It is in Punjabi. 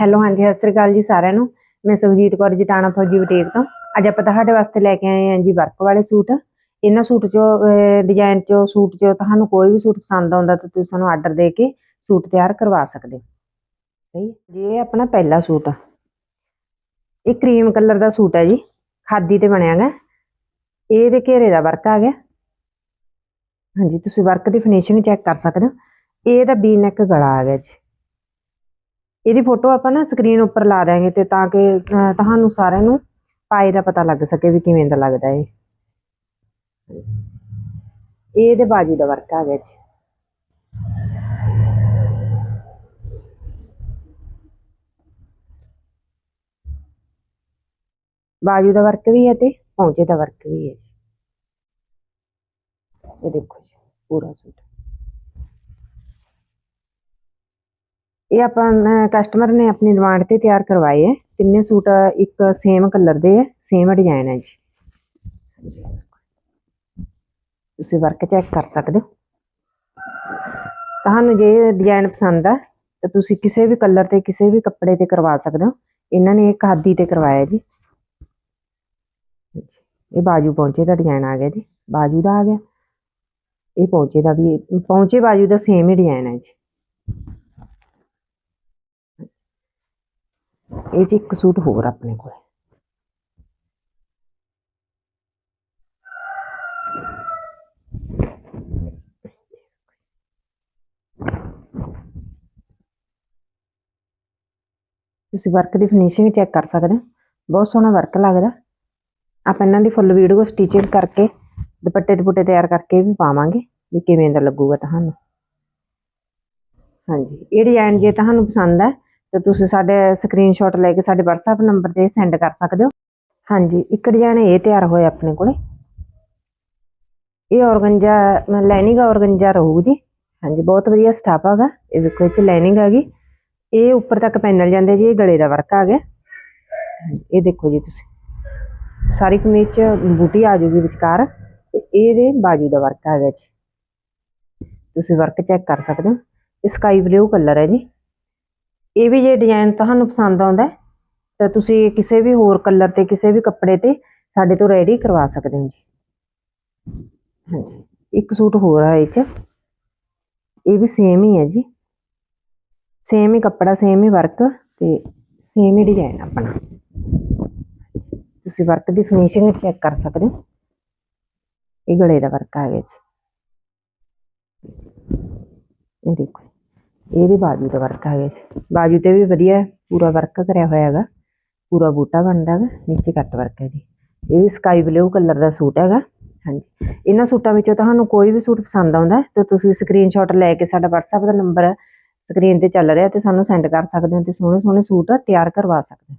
ਹੈਲੋ ਹਾਂਜੀ, ਸਤਿ ਸ੍ਰੀ ਅਕਾਲ ਜੀ ਸਾਰਿਆਂ ਨੂੰ। ਮੈਂ ਸੁਖਜੀਤ ਕੌਰ, ਜਟਾਣਾ ਫੌਜੀ ਬੁਟੀਕ ਤੋਂ। ਅੱਜ ਆਪਾਂ ਤੁਹਾਡੇ ਵਾਸਤੇ ਲੈ ਕੇ ਆਏ ਹਾਂ ਜੀ ਵਰਕ ਵਾਲੇ ਸੂਟ। ਇਹਨਾਂ ਸੂਟ ਚੋਂ ਡਿਜ਼ਾਈਨ ਚੋਂ, ਸੂਟ ਚੋਂ ਤੁਹਾਨੂੰ ਕੋਈ ਵੀ ਸੂਟ ਪਸੰਦ ਆਉਂਦਾ ਤਾਂ ਤੁਸੀਂ ਸਾਨੂੰ ਆਰਡਰ ਦੇ ਕੇ ਸੂਟ ਤਿਆਰ ਕਰਵਾ ਸਕਦੇ ਹੋ। ਸਹੀ ਜੀ, ਇਹ ਆਪਣਾ ਪਹਿਲਾ ਸੂਟ ਆ। ਇਹ ਕਰੀਮ ਕਲਰ ਦਾ ਸੂਟ ਹੈ ਜੀ। ਖਾਦੀ ਤੇ ਬਣਿਆ ਗਾ ਇਹਦੇ ਘੇਰੇ ਦਾ ਵਰਕ ਆ ਗਿਆ। ਹਾਂਜੀ, ਤੁਸੀਂ ਵਰਕ ਦੀ ਫਿਨਿਸ਼ਿੰਗ ਚੈੱਕ ਕਰ ਸਕਦੇ ਹੋ। ਇਹਦਾ ਬੀ ਨੈਕ ਗਲਾ ਆ ਗਿਆ ਜੀ। ਇਹਦੀ ਫੋਟੋ ਆਪਾਂ ਨਾ ਸਕਰੀਨ ਉੱਪਰ ਲਾ ਦਾਂਗੇ ਤੇ ਤਾਂ ਕਿ ਤੁਹਾਨੂੰ ਸਾਰਿਆਂ ਨੂੰ ਪਾਏ ਦਾ ਪਤਾ ਲੱਗ ਸਕੇ ਵੀ ਕਿਵੇਂ ਦਾ ਲੱਗਦਾ ਇਹ। ਇਹ ਇਹਦੇ ਬਾਜੂ ਦਾ ਵਰਕ ਆ ਗਿਆ ਜੀ। ਬਾਜੂ ਦਾ ਵਰਕ ਵੀ ਹੈ ਤੇ ਪੌਂਚੇ ਦਾ ਵਰਕ ਵੀ ਹੈ ਜੀ। ਇਹ ਦੇਖੋ ਜੀ, ਪੂਰਾ ਸੂਟ। ਇਹ ਆਪਾਂ ਕਸਟਮਰ ਨੇ ਆਪਣੀ ਡਿਮਾਂਡ ਤੇ ਤਿਆਰ ਕਰਵਾਏ ਹੈ। ਤਿੰਨੇ ਸੂਟ ਇੱਕ ਸੇਮ ਕਲਰ ਦੇ ਹੈ ਸੇਮ ਡਿਜ਼ਾਈਨ ਹੈ ਜੀ। ਤੁਸੀਂ ਵਰਕ ਚੈੱਕ ਕਰ ਸਕਦੇ ਹੋ। ਤੁਹਾਨੂੰ ਜੇ ਡਿਜ਼ਾਈਨ ਪਸੰਦ ਆ, ਤਾਂ ਤੁਸੀਂ ਕਿਸੇ ਵੀ ਕਲਰ ਤੇ, ਕਿਸੇ ਵੀ ਕੱਪੜੇ ਤੇ ਕਰਵਾ ਸਕਦੇ ਹੋ। ਇਹਨਾਂ ਨੇ ਇੱਕ ਹਾਦੀ ਤੇ ਕਰਵਾਇਆ ਜੀ। ਇਹ ਬਾਜੂ ਪਹੁੰਚੇ ਦਾ ਡਿਜ਼ਾਈਨ ਆ ਗਿਆ ਜੀ। ਬਾਜੂ ਦਾ ਆ ਗਿਆ। ਇਹ ਪਹੁੰਚੇ ਦਾ ਵੀ ਪਹੁੰਚੇ ਬਾਜੂ ਦਾ ਸੇਮ ਹੀ ਡਿਜ਼ਾਈਨ ਹੈ ਜੀ। ਇਹ ਜੀ ਇੱਕ ਸੂਟ ਹੋਰ ਆਪਣੇ ਕੋਲ। ਤੁਸੀਂ ਵਰਕ ਦੀ ਫਿਨਿਸ਼ਿੰਗ ਚੈੱਕ ਕਰ ਸਕਦੇ ਹੋ। ਬਹੁਤ ਸੋਹਣਾ ਵਰਕ ਲੱਗਦਾ। ਆਪਾਂ ਇਹਨਾਂ ਦੀ ਫੁੱਲ ਵੀਡੀਓ ਸਟਿਚਿੰਗ ਕਰਕੇ, ਦੁਪੱਟੇ ਦੁਪੱਟੇ ਤਿਆਰ ਕਰਕੇ ਵੀ ਪਾਵਾਂਗੇ ਵੀ ਕਿਵੇਂ ਦਾ ਲੱਗੂਗਾ ਤੁਹਾਨੂੰ। ਹਾਂਜੀ, ਇਹ ਡਿਜ਼ਾਈਨ ਜੇ ਤੁਹਾਨੂੰ ਪਸੰਦ ਹੈ ਤਾਂ ਤੁਸੀਂ ਸਾਡੇ ਸਕਰੀਨਸ਼ਾਟ ਲੈ ਕੇ ਸਾਡੇ WhatsApp ਨੰਬਰ ਤੇ ਸੈਂਡ ਕਰ ਸਕਦੇ ਹੋ। ਹਾਂਜੀ ਇੱਕ ਡਿਜ਼ਾਈਨ ਇਹ ਤਿਆਰ ਹੋਇਆ ਆਪਣੇ ਕੋਲੇ। ਇਹ ਔਰਗੰਜਾ ਲਾਈਨਿੰਗ ਔਰਗੰਜਾ ਰਹੂ ਜੀ। ਹਾਂਜੀ ਬਹੁਤ ਵਧੀਆ ਸਟਾਫ ਹੈਗਾ। ਇਹ ਵੇਖੋ ਇਹ ਚ ਲਾਈਨਿੰਗ ਹੈਗੀ। ਇਹ ਉੱਪਰ ਤੱਕ ਪੈਨਲ ਜਾਂਦੇ ਜੀ ਇਹ ਗਲੇ ਦਾ ਵਰਕ ਆ ਗਿਆ। ਹਾਂਜੀ, ਇਹ ਦੇਖੋ ਜੀ ਤੁਸੀਂ। ਸਾਰੀ ਕਮੀਜ਼ ਚ ਬੂਟੀ ਆ ਜੂਗੀ ਵਿਚਕਾਰ ਤੇ ਇਹਦੇ ਬਾਜੂ ਦਾ ਵਰਕ ਆ ਗਿਆ ਜੀ। ਤੁਸੀਂ ਵਰਕ ਚੈੱਕ ਕਰ ਸਕਦੇ ਹੋ। ਇਹ ਸਕਾਈ ਬਲੂ ਕਲਰ ਹੈ ਜੀ। ਇਹ ਵੀ ਜੇ ਡਿਜ਼ਾਈਨ ਤੁਹਾਨੂੰ ਪਸੰਦ ਆਉਂਦਾ ਤਾਂ ਤੁਸੀਂ ਕਿਸੇ ਵੀ ਹੋਰ ਕਲਰ ਤੇ, ਕਿਸੇ ਵੀ ਕੱਪੜੇ ਤੇ ਸਾਡੇ ਤੋਂ ਰੈਡੀ ਕਰਵਾ ਸਕਦੇ ਹੋ ਜੀ। ਹਾਂਜੀ, ਇੱਕ ਸੂਟ ਹੋਰ ਹੈ ਇਹ ਚ। ਇਹ ਵੀ ਸੇਮ ਹੀ ਹੈ ਜੀ। ਸੇਮ ਹੀ ਕੱਪੜਾ ਸੇਮ ਹੀ ਵਰਕ ਤੇ ਸੇਮ ਹੀ ਡਿਜ਼ਾਈਨ ਆਪਣਾ। ਤੁਸੀਂ ਵਰਕ ਦੀ ਫਿਨਿਸ਼ਿੰਗ ਚੈੱਕ ਕਰ ਸਕਦੇ ਹੋ। ਇਹ ਗਲੇ ਦਾ ਵਰਕ ਆ ਗਿਆ ਜੀ। ਇਹ ਦੇਖੋ ਇਹਦੇ ਬਾਜੂ ਦਾ ਵਰਕ ਆ ਗਿਆ ਜੀ। ਬਾਜੂ ਤੇ ਵੀ ਵਧੀਆ ਪੂਰਾ ਵਰਕ ਕਰਿਆ ਹੋਇਆ ਹੈਗਾ। ਪੂਰਾ ਬੂਟਾ ਬਣਦਾ ਹੈਗਾ, ਨੀਚੇ ਕੱਟ ਵਰਕ ਹੈ ਜੀ। ਇਹ ਵੀ ਸਕਾਈ ਬਲੂ ਕਲਰ ਦਾ ਸੂਟ ਹੈਗਾ, ਹਾਂਜੀ। ਇਹਨਾਂ ਸੂਟਾਂ ਵਿੱਚੋਂ ਤੁਹਾਨੂੰ ਕੋਈ ਵੀ ਸੂਟ ਪਸੰਦ ਆਉਂਦਾ ਹੈ, ਤਾਂ ਤੁਸੀਂ ਸਕਰੀਨਸ਼ਾਟ ਲੈ ਕੇ ਸਾਡਾ WhatsApp ਦਾ ਨੰਬਰ ਸਕਰੀਨ ਤੇ ਚੱਲ ਰਿਹਾ ਤੇ ਸਾਨੂੰ ਸੈਂਡ ਕਰ ਸਕਦੇ ਹੋ ਤੇ ਸੋਹਣੇ ਸੋਹਣੇ ਸੂਟ ਤਿਆਰ ਕਰਵਾ ਸਕਦੇ ਹੋ।